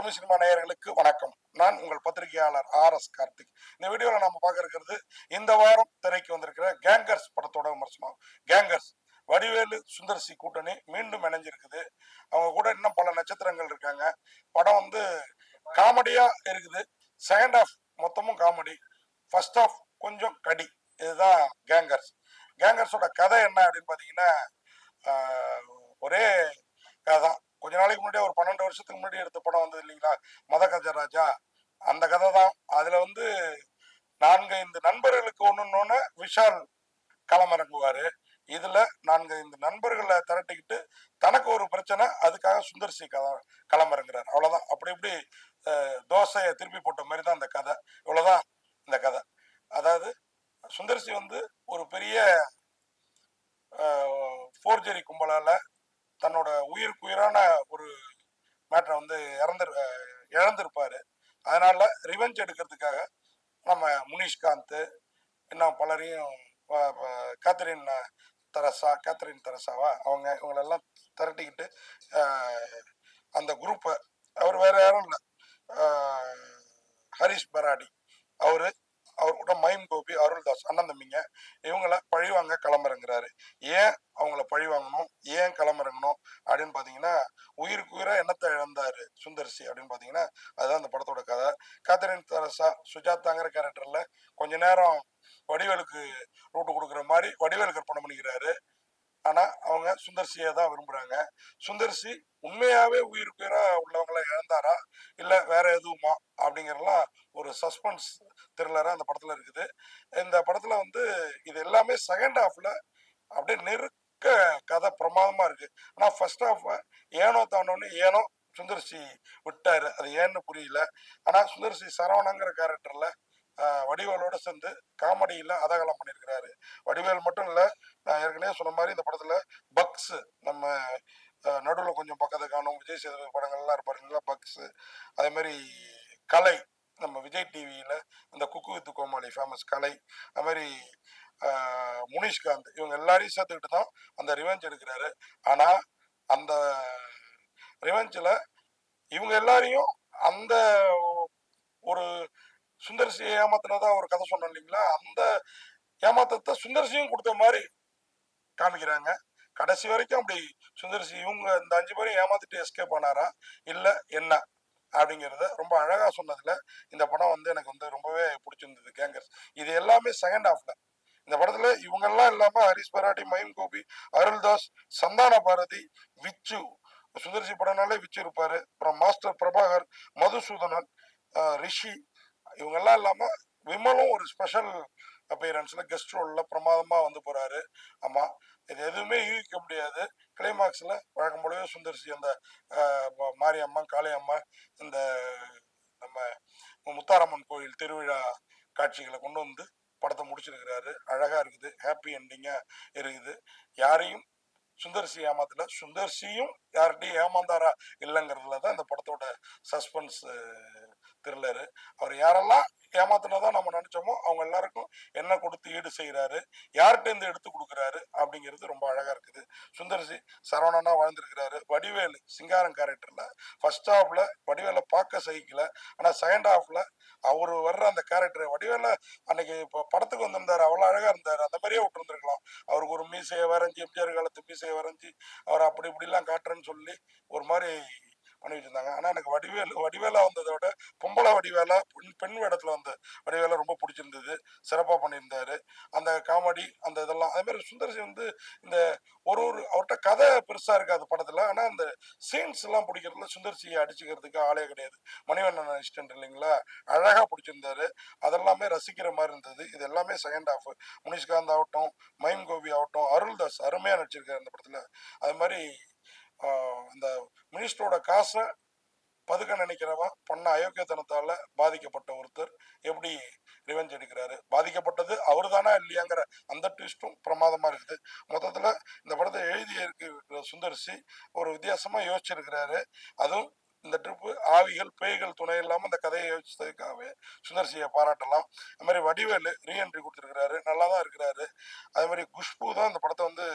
Tamil cinema நேயர்களுக்கு வணக்கம். நான் உங்கள் பத்திரிகையாளர் ஆர் எஸ் கார்த்திக். இந்த வீடியோவில் நம்ம பார்க்க இருக்கிறது இந்த வாரம் திரைக்கு வந்திருக்கிற கேங்கர்ஸ் படத்தோட விமர்சனம். கேங்கர்ஸ் வடிவேலு சுந்தர்சி கூட்டணி மீண்டும் இணைஞ்சிருக்குது. அவங்க கூட இன்னும் பல நட்சத்திரங்கள் இருக்காங்க. படம் வந்து காமெடியா இருக்குது. செகண்ட் ஆஃப் மொத்தமும் காமெடி. ஃபர்ஸ்ட் ஆஃப் கொஞ்சம் கடி. இதுதான் கேங்கர்ஸ். கேங்கர்ஸோட கதை என்ன அப்படின்னு பார்த்தீங்கன்னா ஒரே கதை தான். கொஞ்ச நாளைக்கு முன்னாடி ஒரு பன்னெண்டு வருஷத்துக்கு முன்னாடி எடுத்த படம் வந்தது இல்லைங்களா? மத கஜராஜா அந்த கதை தான். அதுல வந்து நான்கு ஐந்து நண்பர்களுக்கு ஒண்ணுன்னு விஷால் களமிறங்குவாரு. இதுல நான்கு ஐந்து நண்பர்களை திரட்டிக்கிட்டு தனக்கு ஒரு பிரச்சனை அதுக்காக சுந்தர்சி கதை களமிறங்குறார். அவ்வளவுதான். அப்படி இப்படி தோசையை திருப்பி போட்ட மாதிரி தான் அந்த கதை. இவ்வளவுதான் இந்த கதை. அதாவது சுந்தர்சி வந்து ஒரு பெரிய உயிருக்கு உயிரான ஒரு மேட்டரை வந்து இறந்துரு இழந்திருப்பாரு. அதனால ரிவெஞ்ச் எடுக்கிறதுக்காக நம்ம முனிஷ்காந்த் இன்னும் பலரையும் கேத்தரின் தரசா கேத்தரின் தரசாவா அவங்க இவங்களெல்லாம் திரட்டிக்கிட்டு அந்த குரூப்பை அவர் வேற யாரும் இல்லை. ஹரிஷ் பராடி அவரு அவர் கூட மைம் கோபி அருள்தாஸ் அண்ணன் தம்பிங்க இவங்கள பழிவாங்க கிளம்புறங்கிறாரு. ஏன் அவங்கள பழி வாங்கணும் ஏன் கிளம்புறங்கணும்? அப்படின்னு பார்த்தீங்கன்னா உயிருக்கு உயிரா என்னத்தை இழந்தாரு சுந்தர்சி அப்படின்னு பார்த்தீங்கன்னா அதுதான் அந்த படத்தோட கதை. காத்தரின் தரசா சுஜாதாங்கிற கேரக்டர்ல கொஞ்ச நேரம் வடிவேலுக்கு ரூட்டு கொடுக்குற மாதிரி வடிவேலு கற்பனை பண்ணிக்கிறாரு. ஆனா அவங்க சுந்தர்சியை தான் விரும்புறாங்க. சுந்தர்சி உண்மையாவே உயிருக்கு உயிரா உள்ளவங்களை இழந்தாரா? இல்ல வேற எதுவுமா? அப்படிங்கறலாம் ஒரு சஸ்பென்ஸ் த்ரில்லராக அந்த படத்தில் இருக்குது. இந்த படத்தில் வந்து இது எல்லாமே செகண்ட் ஹாஃபில் அப்படியே நெருக்க கதை பிரமாதமாக இருக்குது ஆனால் ஃபர்ஸ்ட் ஹாஃப் ஏனோ தானோன்னு ஏனோ சுந்தர்சி விட்டாரு. அது ஏன்னு புரியல. ஆனால் சுந்தர்சி சரவணங்கிற கேரக்டரில் வடிவேலோட சேர்ந்து காமெடியில் அதகலம் பண்ணியிருக்கிறாரு. வடிவேல் மட்டும் இல்லை நான் ஏற்கனவே சொன்ன மாதிரி இந்த படத்தில் பக்ஸ் நம்ம நடுவில் கொஞ்சம் பக்கத்து காணும். விஜய் சேதுபதி படங்கள்லாம் இருப்பாரு இல்லைங்களா அதே மாதிரி கலை. நம்ம விஜய் டிவியில் இந்த குக்கு வித்து கோமாளி ஃபேமஸ் கலை அது மாதிரி முனிஷ்காந்த் இவங்க எல்லாரையும் சேர்த்துக்கிட்டு தான் அந்த ரிவெஞ்ச் எடுக்கிறாரு. ஆனால் அந்த ரிவெஞ்சில் இவங்க எல்லாரையும் அந்த ஒரு சுந்தர்சியை ஏமாத்தினதா ஒரு கதை சொன்னோம் இல்லைங்களா? அந்த ஏமாத்தத்தை சுந்தர்சியும் கொடுத்த மாதிரி காமிக்கிறாங்க. கடைசி வரைக்கும் அப்படி சுந்தர்சி இவங்க இந்த அஞ்சு பேரும் ஏமாத்திட்டு எஸ்கேப் ஆனாரா? இல்லை என்ன? அப்படிங்கிறத ரொம்ப அழகாக சொன்னதில் இந்த படம் வந்து எனக்கு வந்து ரொம்பவே பிடிச்சிருந்தது கேங்கர்ஸ். இது எல்லாமே செகண்ட் ஹாஃப்ல இந்த படத்துல இவங்கெல்லாம் இல்லாம ஹரிஷ் பராட்டி மயம் கோபி அருள்தாஸ் சந்தான பாரதி விச்சு சுந்தர்சி படம்னாலே விச்சு இருப்பாரு. அப்புறம் மாஸ்டர் பிரபாகர் மதுசூதனன் ரிஷி இவங்கெல்லாம் இல்லாம விமலும் ஒரு ஸ்பெஷல் அப்பியரன்ஸ்ல கெஸ்ட் ரோல்ல பிரமாதமா வந்து போறாரு. ஆமா இது எதுவுமே யூகிக்க முடியாது. கிளைமாக்ஸ்ல வழக்கம் போலவே சுந்தர்சி அந்த மாரியம்மா காளியம்மா இந்த நம்ம முத்தாரம்மன் கோயில் திருவிழா காட்சிகளை கொண்டு வந்து படத்தை முடிச்சிருக்கிறாரு. அழகா இருக்குது ஹாப்பி என்டிங்கா இருக்குது. யாரையும் சுந்தர்சி ஏமாத்தல. சுந்தர்சியும் யார்கிட்டையும் ஏமாந்தாரா இல்லைங்கிறதுல தான் இந்த படத்தோட சஸ்பென்ஸ் த்ரில்லரு அவர் யாரெல்லாம் ஏமாத்தினதா நம்ம நினைச்சோமோ அவங்க எல்லாருக்கும் என்ன கொடுத்து ஈடு செய்யறாரு யார்கிட்ட இருந்து எடுத்து கொடுக்குறாரு அப்படிங்கிறது ரொம்ப அழகா இருக்குது. சுந்தர்சி சரவணனா வாழ்ந்திருக்கிறாரு. வடிவேலு சிங்காரம் கேரக்டர்ல ஃபர்ஸ்ட் ஹாஃப்ல வடிவேலை பார்க்க சகிக்கல. ஆனா செகண்ட் ஹாஃப்ல அவரு வர்ற அந்த கேரக்டர் வடிவேல அன்னைக்கு இப்போ படத்துக்கு வந்திருந்தாரு. அவ்வளவு அழகா இருந்தாரு. அந்த மாதிரியே விட்டு இருந்திருக்கலாம் அவருக்கு ஒரு மீசையை வரைஞ்சி எம்ஜிஆர் காலத்து மீசையை வரைஞ்சி அவர் அப்படி இப்படிலாம் காட்டுறேன்னு சொல்லி ஒரு மாதிரி பண்ணி இருந்தாங்க. ஆனால் எனக்கு வடிவேலு வடிவேலா வந்ததை விட பொம்பளை வடிவேலா பெண் பெண் வேடத்தில் வந்த வடிவேலா ரொம்ப பிடிச்சிருந்தது. சிறப்பாக பண்ணியிருந்தாரு. அந்த காமெடி அந்த இதெல்லாம் அதே மாதிரி சுந்தர்சி வந்து இந்த ஒரு ஒரு அவர்கிட்ட கதை பெருசாக இருக்காது படத்தில். ஆனால் அந்த சீன்ஸ் எல்லாம் பிடிக்கிறதுல சுந்தர்சியை அடிச்சுக்கிறதுக்கு ஆளே கிடையாது. மணிவண்ணன் அசிஸ்டன்ட் இல்லைங்களா? அழகாக பிடிச்சிருந்தாரு. அதெல்லாமே ரசிக்கிற மாதிரி இருந்தது. இது எல்லாமே செகண்ட் ஹாஃப் முனிஷ்காந்த் ஆகட்டும் மைம் கோபி ஆகட்டும் அருள்தாஸ் அருமையாக நடிச்சிருக்காரு அந்த படத்தில். அது மாதிரி இந்த மினிஸ்டரோட காசை பதுக்க நினைக்கிறவன் பண்ண அயோக்கியத்தனத்தால பாதிக்கப்பட்ட ஒருத்தர் எப்படி ரிவெஞ்ச் எடுக்கிறாரு? பாதிக்கப்பட்டது அவர் தானா இல்லையாங்கிற அந்த ட்விஸ்டும் பிரமாதமா இருக்குது. மொத்தத்துல இந்த படத்தை எழுதி இருக்கிற சுந்தர்சி ஒரு வித்தியாசமா யோசிச்சிருக்கிறாரு. அதுவும் இந்த ட்ரிப்பு ஆவிகள் பேய்கள் துணை இல்லாமல் இந்த கதையை யோசிச்சதுக்காகவே சுந்தர்சியை பாராட்டலாம். அது மாதிரி வடிவேலு ரீஎன்ட்ரி கொடுத்துருக்கிறாரு. நல்லா தான் இருக்கிறாரு. அதே மாதிரி குஷ்பு தான் இந்த படத்தை வந்து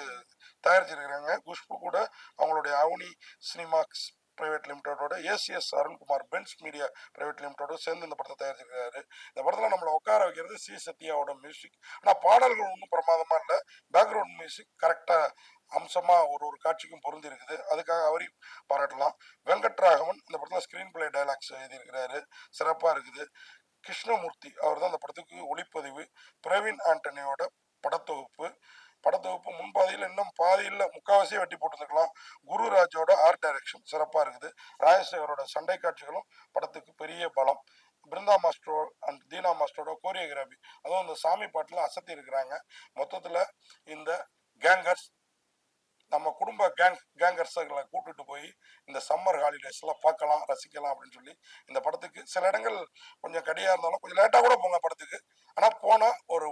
தயாரிச்சிருக்கிறாங்க. குஷ்பு கூட அவங்களுடைய Avni Cinemax private லிமிடெடோட ACS Arunkumar Benz Media private லிமிடெடோட சேர்ந்து இந்த படத்தை தயாரிச்சிருக்காரு. இந்த படத்தில் நம்மளை உட்கார வைக்கிறது சி சத்யாவோட மியூசிக் ஆனால் பாடல்கள் ஒன்றும் பிரமாதமாக இல்லை. பேக்ரவுண்ட் மியூசிக் கரெக்டாக அம்சமாக ஒரு ஒரு காட்சிக்கும் பொருந்தி இருக்குது அதுக்காக அவரையும் பாராட்டலாம். வெங்கட்ராகவன் இந்த படத்தில் ஸ்க்ரீன் பிளே டைலாக்ஸ் எழுதியிருக்கிறாரு. சிறப்பாக இருக்குது. கிருஷ்ணமூர்த்தி அவர் தான் அந்த படத்துக்கு ஒளிப்பதிவு. பிரவீன் ஆண்டனியோட படத்தொகுப்பு. படத்தொகுப்பு முன்பாதியில் இன்னும் பாதியில் முக்காவாசியே வெட்டி போட்டுருக்கலாம் குருராஜோட ஆர்ட் டைரக்ஷன் சிறப்பாக இருக்குது. ராஜசேகரோட சண்டை காட்சிகளும் படத்துக்கு பெரிய பலம். பிருந்தா மாஸ்டரோ அண்ட் தீனா மாஸ்டரோட கோரியோகிராஃபி அதுவும் இந்த சாமி பாட்டில் அசத்தி இருக்கிறாங்க. மொத்தத்தில் இந்த கேங்கர்ஸ் நம்ம குடும்ப கேங் கேங்கர்ஸுகளை கூட்டுட்டு போய் இந்த சம்மர் ஹாலிடேஸ்லாம் பார்க்கலாம் ரசிக்கலாம் அப்படின்னு சொல்லி இந்த படத்துக்கு சில இடங்கள் கொஞ்சம் கடியாக இருந்தாலும் கொஞ்சம் லேட்டாக கூட போங்க படத்துக்கு. ஆனால் போனால் ஒரு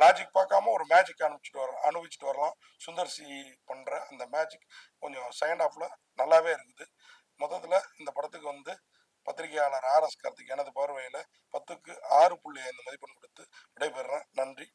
லாஜிக் பார்க்காம ஒரு மேஜிக் அனுப்பிச்சிட்டு வர அனுபவிச்சுட்டு வரலாம். சுந்தர் சி பண்ணுற அந்த மேஜிக் கொஞ்சம் செகண்ட் ஆஃபில் நல்லாவே இருக்குது. மொத்தத்தில் இந்த படத்துக்கு வந்து பத்திரிகையாளர் ஆர் எஸ் கார்த்திக் எனது பார்வையில் பத்துக்கு ஆறு புள்ளி ஐந்து மதிப்பெண் கொடுத்து விடைபெறுறேன். நன்றி.